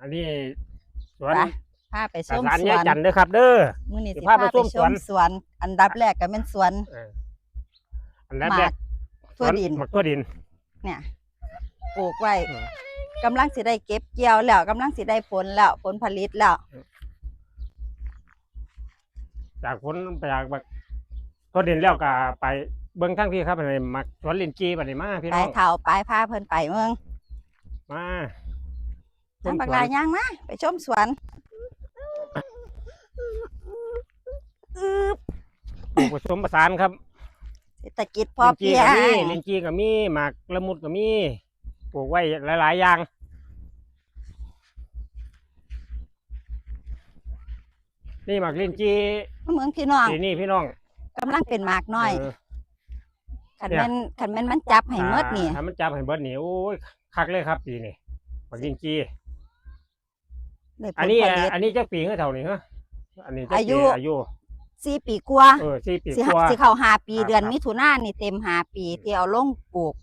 อันนี้สวนไปพาไปชสมถานสยาวยนจันทร์เด้อครับ เด้อ มื้อนี้สิสิพาพาไปไปชมชสวน มสวน อันดับแรกก็เป็นสวนเอออันนั้นหแรมากกทั่วดิน หมักทั่วดิน เนี่ยปลูกไว้อืม กำลังสิได้เก็บเกี่ยวแล้วกำลังสิได้ผลแล้วผลผลิตแล้ว จากผลจากแบบทั่วดินแล้วก็ไปเบิ่งทั้งที่ครับในหมักสวนลินจีบัดนี้มาพี่ไปน้องเฒ่าไปพาเพิ่นไปเมืองมา ชทางมบักสวลานย่างมาไปชมสวนอืบปลูกผสมผสานครับเศรษฐกิจพอลินจีเพียก็มีงลินจีก็มีหมากละมุดก็มีปลูกไว้หลาย ๆ อย่าง นี่หมากลินจีเมืองพี่น้องปีนี้พี่น้องกำลังเป็นหมากน้อยเคันเนี่ยแม่นคันแม่นมันจับให้หมดนี่ถ้ามันจับให้เบิดนี่โอ้ยคักเลยครับปีนี้หมากลินจี ได้ผอันลนี้ผลิต อันนี้จักปีเท่าเท่านี้ฮะอันนี้จักอายุ ปีอายุสี่ปีกว่าเออสี่ปีสิกว่า สิเข้าห้าปีครับเดือนครับ มิถุนายนนี่เต็มห้าปีที่เอาลงปลูก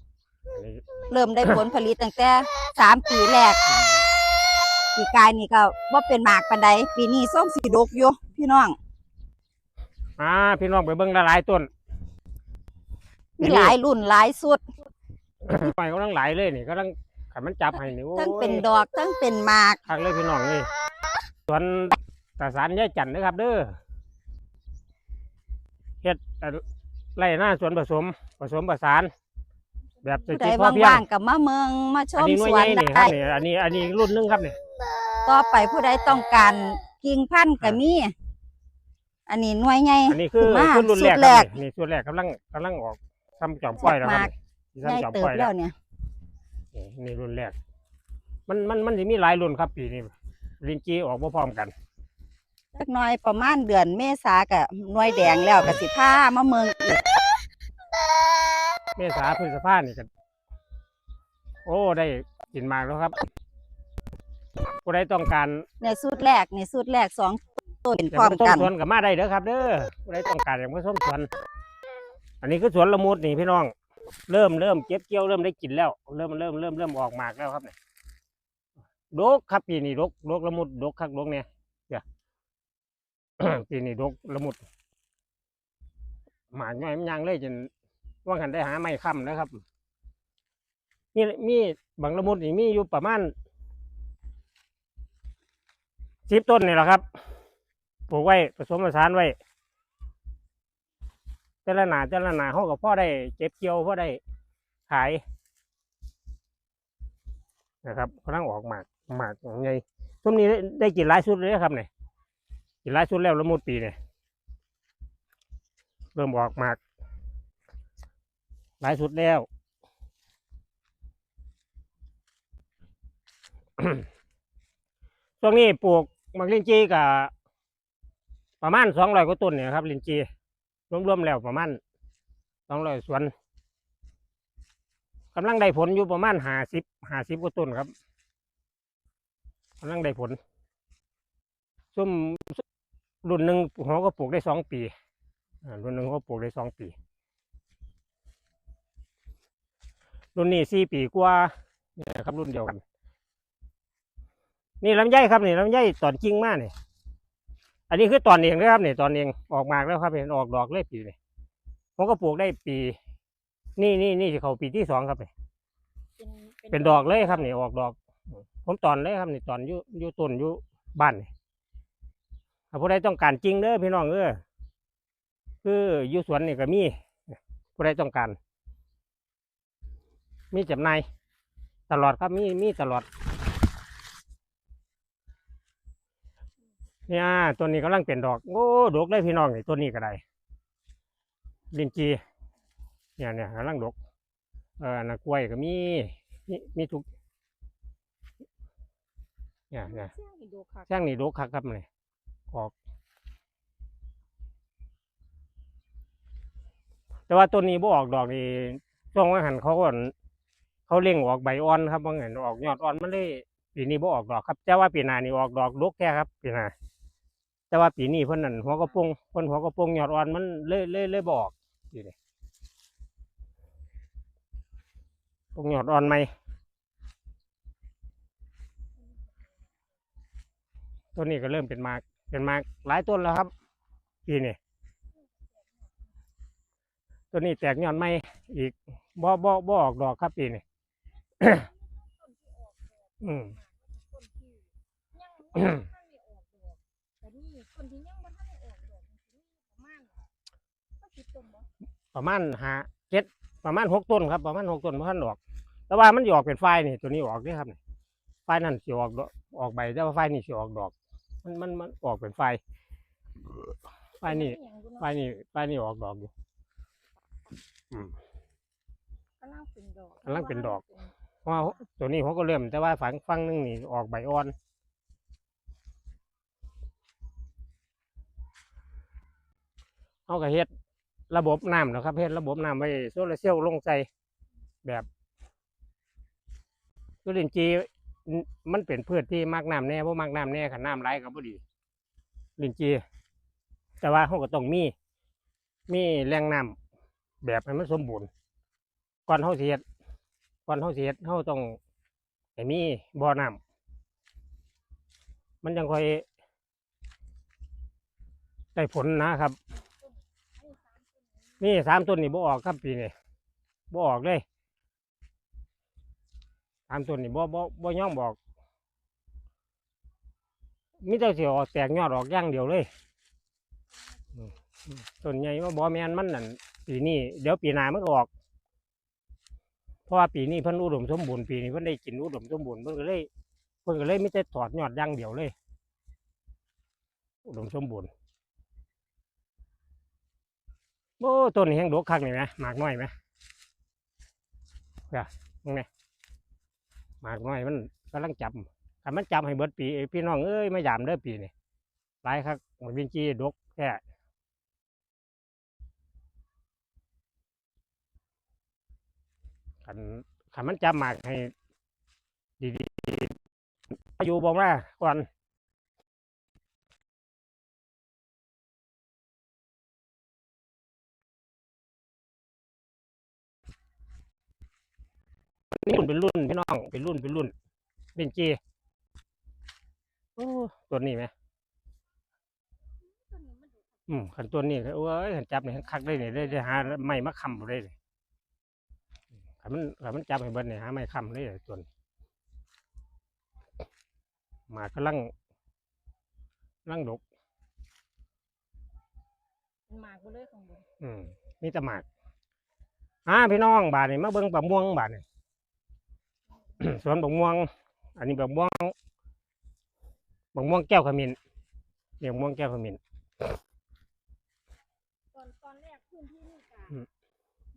อันนี้เริ่มได้ผลผลิตตั้งแต่สามปีแรก ปีกายนี่ก็ว่าเป็นหมากปันใดปีนี้ส้มสีดกอยู่พี่น้อง อ่าพี่น้องไปเบิ่งหลายๆต้น มีหลายรุ่นหลายสุด ไปกำลังหลายเลยนี่กำลัง ขันมันจับให้นี่โอ้ยทั้งเป็นดอกทั้งเป็นหมาก คักเลยพี่น้องเลยสวนตาสารยายจันทร์นะครับ เด้อเฮ็ดเอ่อไร่หน้าสวนผสม ผสมผสาน แบบเศรษผู้ฐใดกิจพอเพียงว่างๆกับมาเมืองมาชอันมนี้หน่สวยวนใหญ่นี่คได้รับนี่อันนี้อันนี้รุ่นหนึงครับนี่ต่อไปผู้ใดต้องการกิ่งพันธุ์ก็มี อันนี้หน่วยใหญ่อันนี้คือขึ้นมาคือรุ่นแรกสุดแรครักบนี่นี่รุ่นแรกกำลังกำลังออกทำจอมปล่อยแล้วครับนี่ใหญ่ทำจอมเติปบล่อยแล้แล้ววเนี่ย นี่นี่รุ่นแรก มันมันมันจะมีหลายรุ่นครับ ปีนี้ลินจีออกมาพร้อมกันสักหน้อยประมาณเดือนเมษากับหน่วยแดงแล้วก็สิผ้ามาเมืองอีกเมษาพฤษภานี่กันโอ้ได้กินมากแล้วครับผู้ใดต้องการเนี่ยสูตรแรกนี่สูตรแรกสองต้นอยากพร้อมมาส้กัมนสวนกับมาได้เด้อครับ เด้อผู้ใดต้องการอยากมาส้มสวน อันนี้คือสวนละมุดนี่พี่น้อง เริ่มเริ่มเก็บเกี่ยวเริ่มได้กินแล้ว เริ่มเริ่มเริ่มเริ่มออกหมากแล้วครับเนี่ยดกครับปีนี้ดกดกละมุดดกคักดกเนี่ยเดี๋ยปีนี้ดกละมุด หมากน้อยมันยังเลยจนว่ากันได้หาไม้ค้ำนะครับมีมีบางละมุดนี่มีอยู่ประมาณสิบต้นนี่แหละครับปลูกไว้ผสมผสานไว้ แต่ละหนาแต่ละหนาเขากับพ่อได้เก็บเกี่ยวพ่อได้ขายนะครับกำลังออกหมากหมากไงช่วงนี้ได้ได้กินหลายชุดเลยครับเนี่ยกินหลายชุดแล้วละมุดปีเนี่ยเริ่มออกหมากหลายชุดแล้วช่วงนี้ปลูกมักลินจีกับประมาณสองร้อยกว่าต้นเนี่ยครับลินจี รวมๆแล้วประมาณสองร้อยสวนกำลังได้ผลอยู่ประมาณห้าสิบห้าสิบกว่าต้นครับกำลังได้ผลซุ่มรุ่นหนึ่งเขาก็ปลูกได้สองปีรุ่นหนึ่งเขาปลูกได้สองปี รุ่นนี้สี่ปีกว่าเนี่ยครับรุ่นเดียวกัน นี่ลำไยครับนี่ลำไยตอนจริงมากเนี่ย อันนี้คือตอนเองนะครับนี่ตอนเองออกมากแล้วครับเห็นออกดอกเลยปีนี่ผมก็ปลูกได้ปี นี่นี่นี่จะเข้าปีที่สองครับนี่เป็นดอกเลยครับนี่ออกดอก ผมตอนเลยครับนี่ตอนอยู่อยู่ต้นอยู่บ้านนี่ถ้าผู้ใดต้องการจริงเด้อพี่น้องเออคืออยู่สวนนี่ก็มีผู้ใดต้องการ มีจำหน่ายตลอดครับมีมีตลอด เนี่ยตัวนี้กำลังเป็นดอกโอ้ดกเลยพี่น้องนี่ตัวนี้ก็ได้ลินจีเนี่ยเนี่ยกำลังดกเออนะกล้วยก็มีมีมีทุกเนี่ยเนี่ยช่างนี่ดกคักครับเลยออก แต่ว่าตัวนี้บ่ออกดอกนี่ช่วงว่าหันเขาก่อนเขาเล่งออกใบอ่อนครับว่าไงออกยอดอ่อนมันเลยปีนี้บ่ออกดอกครับแต่ว่าปีหน้านี่ออกดอกดกแค่ครับปีหน้า แต่ว่าปีนี้เพิ่นนั่นหัวกระโปรงเพิ่นหัวกระโปรงยอดอ่อนมันเล่เล่เล่บอกอยู่นี่ปรงยอดอ่อนไหมต้นนี้ก็เริ่มเป็นมากเป็นมากหลายต้นแล้วครับปีนี้ต้นนี้แตกยอดใหม่อีกบ่บ่บ่ออกดอกครับปีนี้อืม ประมาณหาเจ็ดประมาณหกต้นครับ ประมาณหกต้นพันดอก แต่ว่ามันสิออกเป็นไฟนี่ตัวนี้ออกเด้ครับนี่ไฟนั่นสิออกดอกออกใบแต่ว่าไฟนี่สิออกดอก มันมันมันออกเป็นไฟไฟนี่มีหยังอยู่ไฟเนาะนี่ไฟนี่ออกดอกอยู่กำลังเป็นดอกกำลังเป็นดอกเพราะว่าตัวนี้เขาก็เริ่มแต่ว่าฝั่งฝั่งหนึงนี่ออกใบอ่อนเขาก็เฮ็ด ระบบน้ำนะครับเฮ็ดระบบน้ำไว้โซลาร์เซลล์ลงใจแบบตัวลินจีมันเป็นพืชที่มักน้ำแน่เพราะมักน้ำแน่ขันน้ำไหลก็บ่ดีลินจีแต่ว่าเขาก็ต้องมี มีแหล่งน้ำแบบให้มันสมบูรณ์ก่อนเขาสิเฮ็ดก่อนเขาสิเฮ็ดเขาต้องให้มีบ่อน้ำมันยังค่อยได้ผลนะครับ นี่สามต้นนี่บ่ออกครับปีนี้บ่ออกเลยสามต้นนี่บ่บ่บ่ย่อมบอกมิแต่สิออกแตกยอดออกอย่างเดียวเลยต้นใหญ่ว่าบ่แมนมันนั่นปีนี้เดี๋ยวปีหน้ามันออกเพราะว่าปีนี้เพิ่นอุดมสมบูรณ์ปีนี้เพิ่นได้กินอุดมสมบูรณ์เพิ่นก็เลยเพิ่นก็เลยไม่ได้ถอดยอดย่างเดียวเลยอุดมสมบูรณ์ โอ้ต้นนี้แห้งดกคักนี่ไหมหมากน้อยไหมเนี่ยมึงเนี่หมากน้อยมันกำลังจับถ้ามันจับให้เบิดปีพี่น้องเอ้ยไม่ยามเด้อปีนี่หลายคักมันวินจีดกแค่ขันขันมันจับหมากให้ดีๆอยู่บอกว่าก่อน รุ่นเป็นรุ่นพี่น้องเป็นรุ่นเป็นรุ่นเป็นจีโอ้ตัวนี้ไหมต้นนี้มันดูอืมขันตัวนี้โอ้ยขันจับเนี่ยคักได้เนี่ยได้ได้หาไม้มาค้ำบ่ได้เลยขันมันขันมันจับให้เบิดเนี่ยหาไม้ค้ำได้เลยตัวนี้หมากกำลังกำลังดกเป็นหมากบ่เลยข้างบนอืมมีแต่หมากอ่าพี่น้องบาทนี่มาเบิ่งบะม่วงบาทนี่ สวนบะม่วง อันนี้บะม่วงบะม่วงแก้วขมิ้นเรียกบะม่วงแก้วขมิ้นตอนตอนแรกพื้นที่นี่กะอืม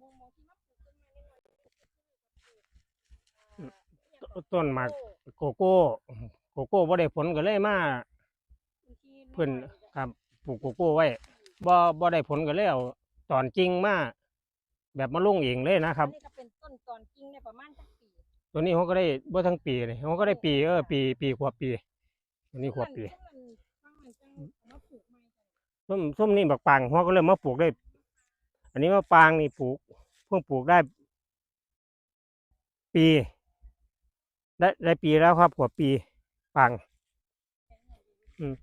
มองมองที่มาปลูกต้นไม้น้อยๆก็คือปลูกอ่าต้นหมากโอ้โกโก้โกโก้บ่ได้ผลก็เลยมาพื้นที่เพิ่นอยๆครับปลูกโกโก้ไว้บ่บ่ได้ผลก็เลยเอาตอนจริงมาแบบมาลงเองเลยนะครับอันนี้ก็เป็นต้นตอนจริงเนี่ยประมาณจักปี ตัวนี้เขาก็ได้บ่ทั้งปีเลยเขาก็ได้ปีเออปีปีขวบปีตัวนี้ขวบปีต้นนั้นฟังมันจังเอามาปลูกใหม่กันส้มส้มนี่บักปางเขาก็เริ่มมาปลูกได้ อันนี้มะปางนี่ปลูกเพิ่งปลูกได้ ปี ได้ได้ปีแล้วครับกว่าปีปางอืม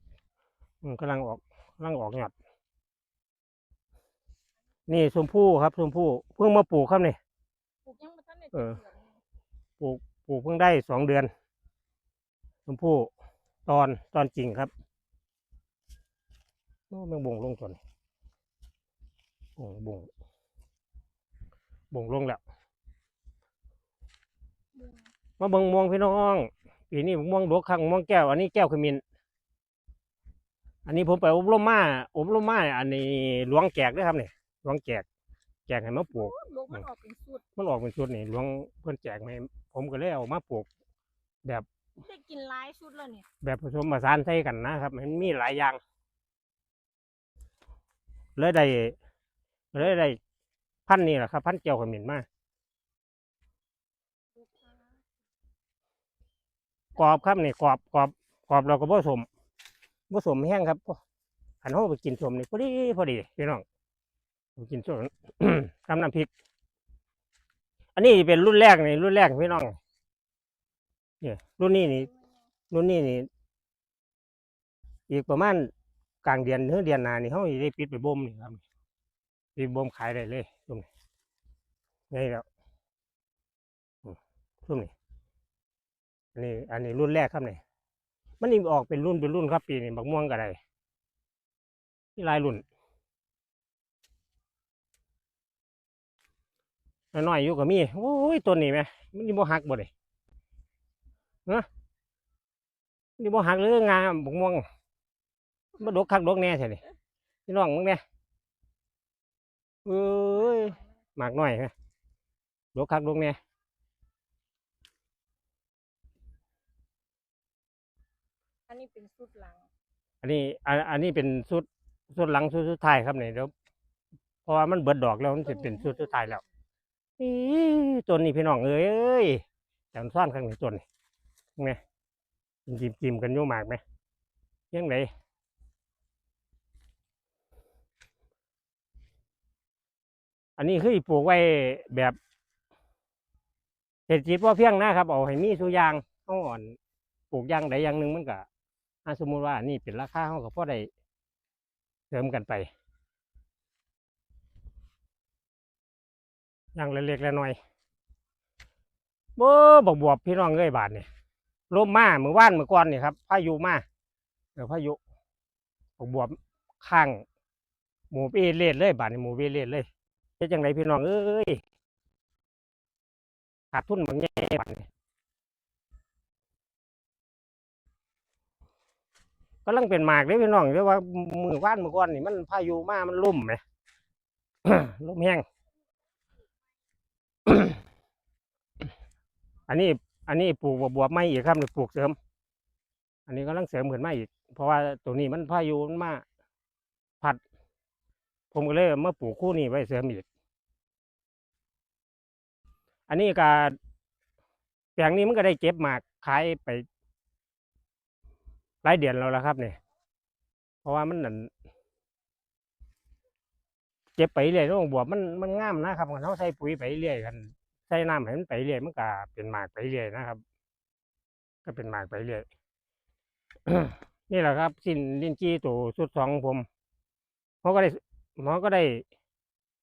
อืมกำลังออกกำลังออกยอดนี่ชมพู่ครับชมพู่เพิ่งมาปลูกครับนี่ปลูกยังบ่ทันได้เออเดือนเลย ปลูกปลูกเพิ่งได้สองเดือนชมพู่ตอนตอนจริงครับโอ้แมงบ่งลงตัวนี้บ่งบ่งบ่งลงแล้วมาเบิ่งม่วงพี่น้องปีนี้ม่วงดกข้างม่วงแก้ว อันนี้แก้วขมิ้นอันนี้ผมไปอบรมมาอบรมมาอันนี้หลวงแจกเด้วยครับเนี่ยหลวงแจกแจกให้มาปลูกลูกมันออกเป็นสุดมันออกเป็นชุดนี่หลวงเพิ่นแจกมาให้ ผมก็เลยเอามาปลูก แบบได้กินหลายชุดแล้วเนี่ยแบบผสมผสานใส่กันนะครับ มันมีหลายอย่างเลยได้เลยได้พันธุ์นี่แหละครับ พันธุ์แก้วขมิ้นมาลูกค้ากรอบครับนี่กรอบกรอบกรอบเราก็ผสมผสมแห้งครับขันห้องไปกินสมนี่พอดีพอดีพี่น้องไปกินสมทำน้ำพริก อันนี้เป็นรุ่นแรกนี่รุ่นแรกพี่น้องเนี่ยรุ่นนี้นี่รุ่นนี้นี่อีกประมาณกลางเดือนถึงเดือนหนานี่เขาได้ปิดไปบ่มนี่ครับปิดบ่มขายได้เลยช่วงนี้ไงแล้วอืมช่งนี้อันนี้ อันนี้รุ่นแรกครับเนี่ยมันนี่ออกเป็นรุ่นเป็นรุ่นครับปีนี้บักม่วงก็ได้นี่ลายรุ่น น้อยๆอยู่ก็มีโอ้ยต้นนี้ไหมมันนี่บ่หักบ่เลยเนาะนี่บ่หักเลยงามบักม่วงมาดกคักดกแน่ใช่นี่พี่น้องมึงเนี่ยเอ้ยหมากน้อยฮะดกคักดกแน่อันนี้เป็นสุดหลัง อันนี้อันอันนี้เป็นสุดสุดหลังสุดสุดท้ายครับเนี่ยเดี๋ยวเพราะว่ามันเบิดดอกแล้วมันจะเป็นสุดสุดท้ายแล้ว อีต้นนี้พี่น้องเอ้ยแต่มันซ่อนข้างในต้นนี่ไงจิ้มจิ้มๆกันอยู่มากไหมยังไงอันนี้คือปลูกไว้แบบเศรษฐกิจพอเพียงนะครับเอาให้มีสุยางเอาอ่อนปลูกยางใดยางหนึ่งมันก็สมมุติว่านี่เป็นราคาเขาก็พอได้เสริมกันไป อย่างเล็กๆน้อยบ่บวบพี่น้องเอ้ยบาทเนี่ยลมมาเมื่อว่านเมื่อก่อนเนี่ยครับพายุมาเดี๋ยวพายุบวบข้างหมูเอเลดเลยบาทนี่หมูเอเลดเลยเฮ็ดจังไดพี่น้องเอ้ยขาดทุนบางแง่บาทนี่กำลังเป็นหมากเลยพี่น้องเรียกว่ามือว่านมือก่อนนี่มันพายุมามันล่มไหมล่มแห้ง อันนี้ อันนี้ปลูกบวบไม่อีกครับนี่ปลูกเสริม อันนี้กำลังเสริมขึ้นไมาอีก เพราะว่าตัวนี้มันพายุมันมาพัด ผมก็เลยมาปลูกคู่นี้ไว้เสริมอีก อันนี้ก็แปลงนี้มันก็ได้เก็บหมากขายไปหลายเดือนแล้วละครับเนี่ยเพราะว่ามันนั่น เก็บไปเรื่อยน้องบวบมันมันงามนะครับเขาใส่ปุ๋ยไปเรื่อยกันใส่น้ำให้มันไปเรื่อยมันก็เป็นหมากไปเรื่อยนะครับ ก็เป็นหมากไปเรื่อยนี่แหละครับ สิ้นลินจี้ตัวสุดสองผมหมอก็ได้หมอก็ได้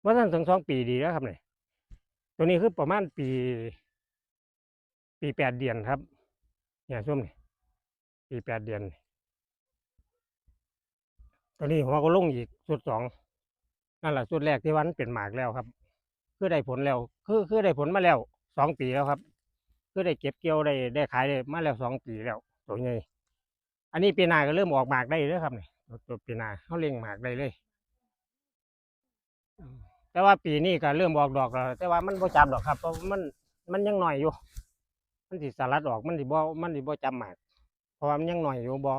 ว่าท่านถึงสองปีดีแล้วครับเนี่ยตัวนี้คือประมาณปี ปีแปดเดือนครับเนี่ยช่วงนี้ปีแปดเดือนตอนนี้หัวก็ลงอีกสุดสอง นั่นแหละสุดแรกที่วันเป็นหมากแล้วครับ คือได้ผลแล้ว คือคือได้ผลมาแล้วสองปีแล้วครับ คือได้เก็บเกี่ยวได้ได้ขายได้มาแล้วสองปีแล้วตัวใหญ่อันนี้ปีหนาก็เริ่มออกหมากได้เลยครับนี่ตัวปีหนาเขาเลี้ยงหมากได้เลย แต่ว่าปีนี้ก็เริ่มออกดอกแล้วแต่ว่ามันบ่จับดอกครับ เพราะมันมันยังหน่อยอยู่ มันสิสลัดออกมันสิบ่มันสิบ่จำหมากเพราะว่ามันยังหน่อยอยู่บ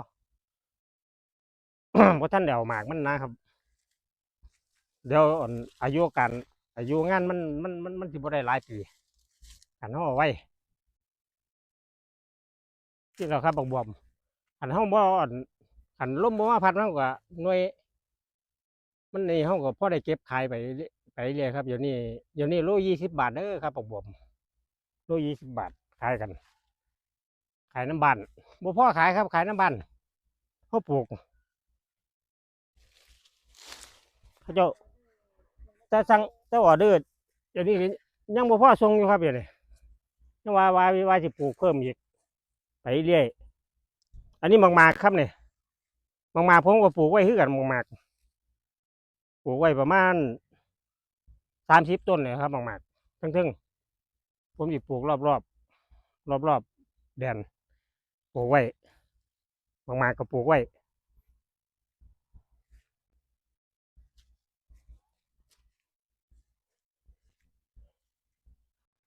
เพราะท่านเดาหมากมันนะครับ เดี๋ยวอั่นอายุการอายุงานมันมันมันมันสิบ่ได้หลายปีกันเขาเอาไว้ที่เราครับบักบวมอันเขาบ่อนอันล้มบ่มาพัดเขาก็หน่วย มันนี่เขาก็พอได้เก็บขายไปไปเรื่อยครับเดี๋ยวนี้เดี๋ยวนี้โลยี่สิบบาทเด้อครับบักบวมโลยี่สิบบาทขายกัน ขายน้ำบันบ่พ่อขายครับ ขายน้ำบันเขาปลูกเขาเจ้า จะสั่งจะออเดอร์เดี๋ยวนี้ยังบ่พ่อส่งอยู่ครับเดี๋ยวนี้ยังว่าว่าว่าสิปลูกเพิ่มอีกไปเรื่อยอันนี้มังมากครับเนี่ยมังมากผมก็ปลูกไว้คือกันมังมากปลูกไว้ประมาณสามสิบต้นเลยครับมังมากทั้งๆผมสิปลูกรอบรอบรอบรอบแดนปลูกไว้บางมาก็ปลูกไว้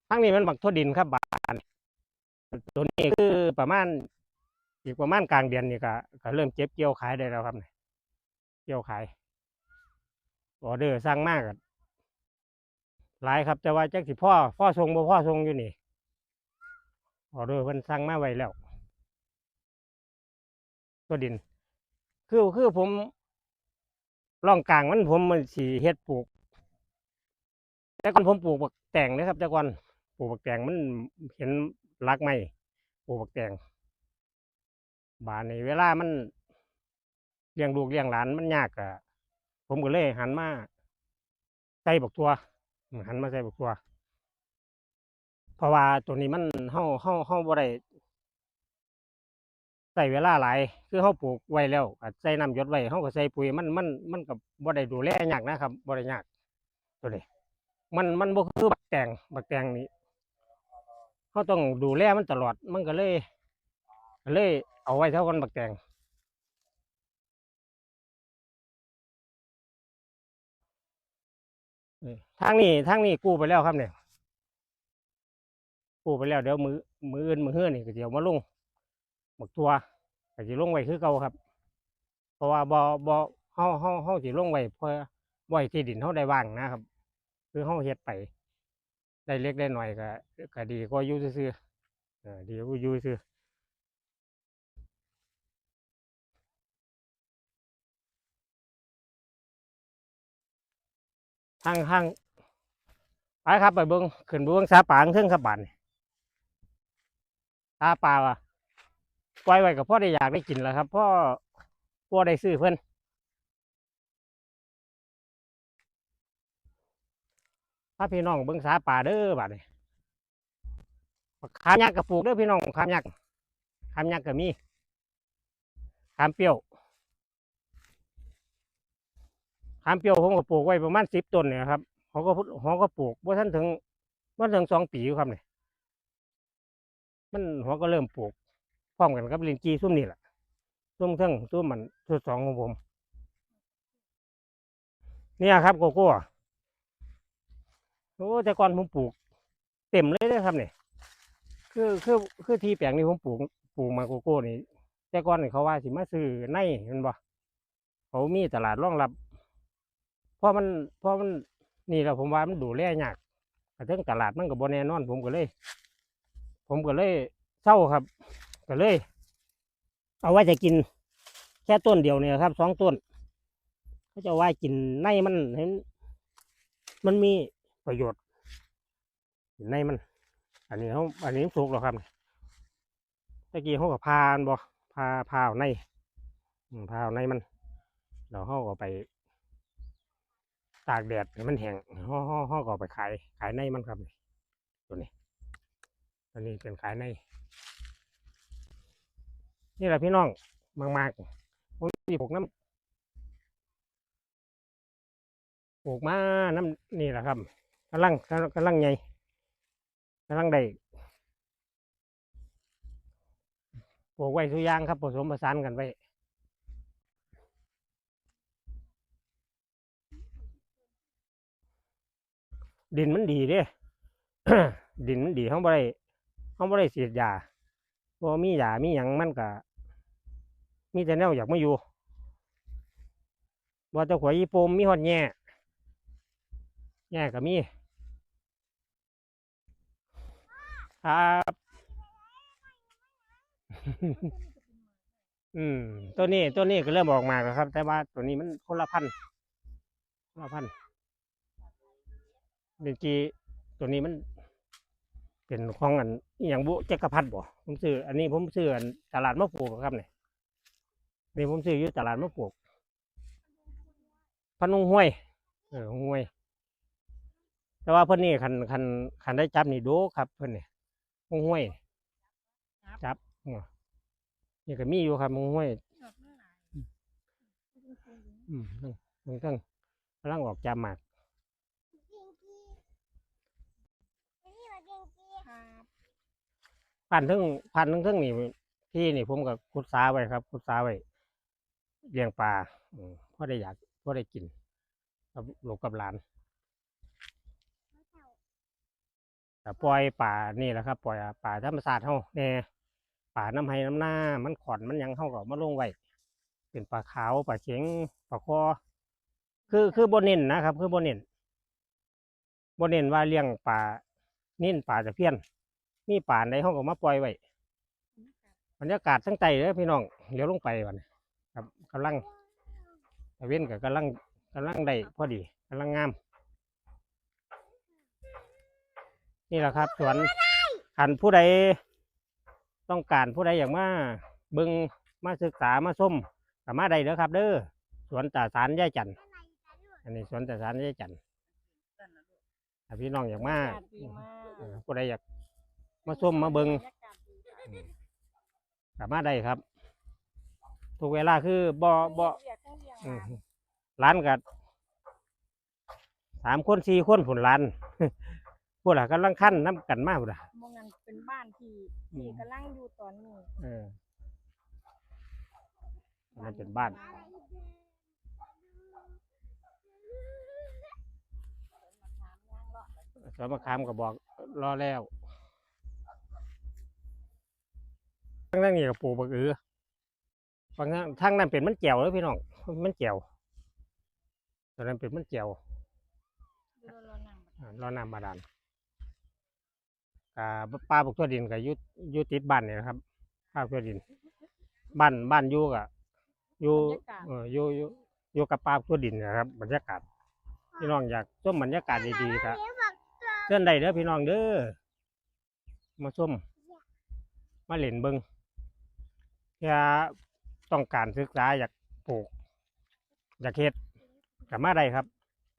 ทั้งนี้มันบักทั่วดินครับบานตัวนี้คือประมาณ อีกประมาณกลางเดือนนี่ก็ก็เริ่มเก็บเกี่ยวขายได้แล้วครับเนี่ยเกี่ยวขายออเดอร์สั่งมากอะหลายครับ แต่ว่าจักสิพ่อพ่อทรงบ่พ่อทรงอยู่นี่ออเดอร์เพิ่นสั่งมาไว้แล้วตัวดิน คือคือผมร่องกลางมันผมมันสีเฮ็ดปลูก แต่ก่อนผมปลูกบักแต่งนะครับแต่ก่อน ปลูกบักแตงมันเห็นรักไหมปลูกบักแตงบานในเวลามันเลี้ยงลูกเลี้ยงหลานมันยากอะผมก็เลยหันมาใส่บักตัวหันมาใส่บักตัว เพราะว่าตัวนี้มันเฮาเฮาเฮาบ่ได้ใส่เวลาหลายคือเฮาปลูกไว้แล้วใส่น้ำยศไว้เฮาก็ใส่ปุ๋ยมันมันมันก็บ่ได้ดูแลยากนะครับบ่ได้ยากตัวนี้มันมันบ่คือบักแตงบักแตงนี่ เฮาต้องดูแลมันตลอด มันก็เลย เลย เอาไว้เท่ากันบักแตงทางนี้ทางนี้กู้ไปแล้วครับเนี่ยกู้ไปแล้วเดี๋ยวมือมืออื่นมือเฮือนี่ก็เดี๋ยวมาลงหมกตัวก็สิลงไว้คือเก่าครับ เพราะว่าบ่บ่เฮาเฮาเฮาสิลงไว้เพื่อไว้ที่ดินเฮาได้ว่างนะครับ คือเฮาเฮ็ดไป ได้เล็กได้หน่อยก็ก็ดีกว่าอยู่ซื่อเออดีกว่าอยู่ซื่อทางทางไปครับไปเบิ่งขึ้นเบิ่งสาปางเทิงครับบานสาปลาว่ะปล่อยไว้กับพ่อได้อยากได้กินแล้วครับพ่อพ่อได้ซื้อเพิ่อน พาพี่น้องเบิ่งสาป่าเด้อบัดนี้ขามยักษ์กระปลูกเด้อพี่น้องขามยักษ์ขามยักษ์ก็มีขามเปรี้ยวขามเปรี้ยวผมก็ปลูกไว้ประมาณสิบต้นเนี่ยครับเขาก็เขาก็ปลูกว่าท่านถึงว่าถึงสองปีอยู่ครับเนี่ยมันเขาก็เริ่มปลูกพร้อมกันกับลินจีซุ่มนี่แหละซุ่มเทิงซุ่มมันซุ่มสองของผม เนี่ยครับโกโก้ โอ้แต่ก่อนผมปลูก เต็มเลยนะครับเนี่ยคือคือคือที่แปลงนี้ผมปลูกปลูกมาโกโก้นี่แต่ก่อนนี่เขาว่าสิมาซื้อในแมันบ่เขามีตลาดรองรับเพราะมันเพราะมันนี่แหละผมว่ามันดูแลยากแต่ถึงตลาดมันก็บ่แน่นอน ผมก็เลย ผมก็เลยเศร้าครับ ก็เลย เอาไว้จะกิน แค่ต้นเดียวเนี่ยครับสองต้นเขาจะเอาไว้กินในมันเห็น มันมี ประโยชน์ในมัน อันนี้เขาอันนี้สุกแล้วครับตะกี้เขากับพานบ่พาพาเอาในพาเอาในมันเราเขาก็ไป ตากแดดมันแห้งเขาเขาเขาก็ไปขาย ขายในมันครับตัวนี้ตัวนี้เป็นขายใน นี่แหละพี่น้องมากๆผมมีปลูกน้ำปลูกมาน้ำนี่แหละครับ กำลังกำลังไงกำลังได้ปลูกไว้ทุกอย่างครับผสมผสานกันไว้ดินมันดีเด้ ดินมันดีเขาบ่ได้เขาบ่ได้ฉีดยาเพราะมียามีหยังมันก็มีแต่แนวอยากมาอยู่บ่แตะขวายอีโปมมีหอดแง่แง่ก็มี ครับ อืมตัวนี้ตัวนี้ก็เริ่มออกมาแล้วครับ แต่ว่าตัวนี้มันคนละพันคนละพันเมื่อกี้ตัวนี้มัน เป็นของอันอย่างบุจักรพัดบ่ผมซื้ออันนี้ผมซื้ออันตลาดมะปลูกครับเนี่ยนี่ผมซื้ออยู่ตลาดมะปลูกพนุงห้วยเออห้วย แต่ว่าเพิ่อนนี่คันคันคันได้จับนี่โดครับเพิ่อนนี่ หงห้วยจับหัวนี่ก็มีอยู่ครับหงห้วยดอกมันหลายอืมนั่งนั่งตั้งกำลังออกจามหมากครับผ่านทึ่งผ่านทึ่งทึ่งนี่ที่นี่ผมก็ขุดสาไว้ครับขุดสาไว้เลี้ยงปลาอืมพอได้อยากพอได้กินกับลูกกับหลาน แต่ปล่อยป่านี่แหละครับ ปล่อยป่าธรรมศาสตร์เฮาเนี่ยป่าน้ำไห้น้ำหน้า มันขอนมันยังเฮาก็มาลงไว้เป็นปลาขาวปลาเข็งปลาคอคือคือโบเน้นนะครับ คือโบเน้นโบเน้นว่าเลี้ยงปลานิ่นปลาตะเพี้ยน มีป่าใดห้องก็มาปล่อยไว้บรรยากาศทั้งใจเลยพี่น้องเลี้ยวลงไปวันนี้ครับกำลังตะเว้นกับกำลังกำลังได้พอดีกำลังงาม นี่แหละครับ สวนขันผู้ใดต้องการผู้ใดอยากมาเบิงมาศึกษามาส้มสามารถได้เด้อครับ เด้อสวนตาสารยายจันทร์อันนี้สวนตาสารยายจันทร์ถ้าพี่น้องอยากมาอากาศดีมากเออผู้ใดอยากมาส้มมาเบิงบรรยากาศดีค่ะสามารถได้ครับ ทุกเวลาคือบ่บ่เรียกทั้งเรียงอืมร้านร้านกับสามคนสี่คนผุนร้าน พวกล่ะกำลังขั้นน้ำกันมากพุ่นล่ะมองงันเป็นบ้านที่อืที่มกำลังอยู่ตอนนี้เออมันเป็นบ้าน สวนมะขามก็บอกรอแล้วทั้งนั้นนี่ก็ปลูกบักอือบางทั้งทั้งนั้นเป็นมันแก้วเลยพี่น้องมันแก้วตอนนั้นเป็นมันแก้วเดี๋ยวเรานั่งอ่ารอน้ำบาดาลกา ป้าปลูกทั่วดินกับยุยุติดบ้านเนี่ยนะครับป้าทั่วดิน บ้านบ้านอยู่กับอยู่บรรยากาศเอออยู่อยู่อยู่กับป้าทั่วดินนะครับ บรรยากาศพี่น้องอยากชมบรรยากาศดีๆครับเชิญได้เด้อพี่น้องเด้อมาชมมาเล่นเบิงถ้าต้องการศึกษาอยากปลูก อยากเฮ็ดกับมาได้ครับ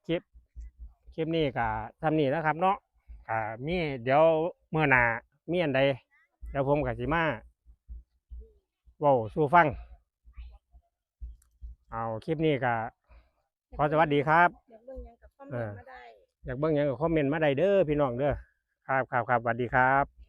คลิปคลิปนี้ก็ทำนี่นะครับ เนาะอ่ามีเดี๋ยว เมื่อหนามีอันใดเดี๋ยวผมกับสิมาเว้าสู่ฟัง เอาคลิปนี้ก็ขอสวัสดีครับ อยากเบิ่งหยังกับคอมเมเอนอต์มาได้อยากเบิ่งหยังก็คอมเมนต์มาได้เด้อพี่น้องเด้อครับครับครับสวัสดีครับ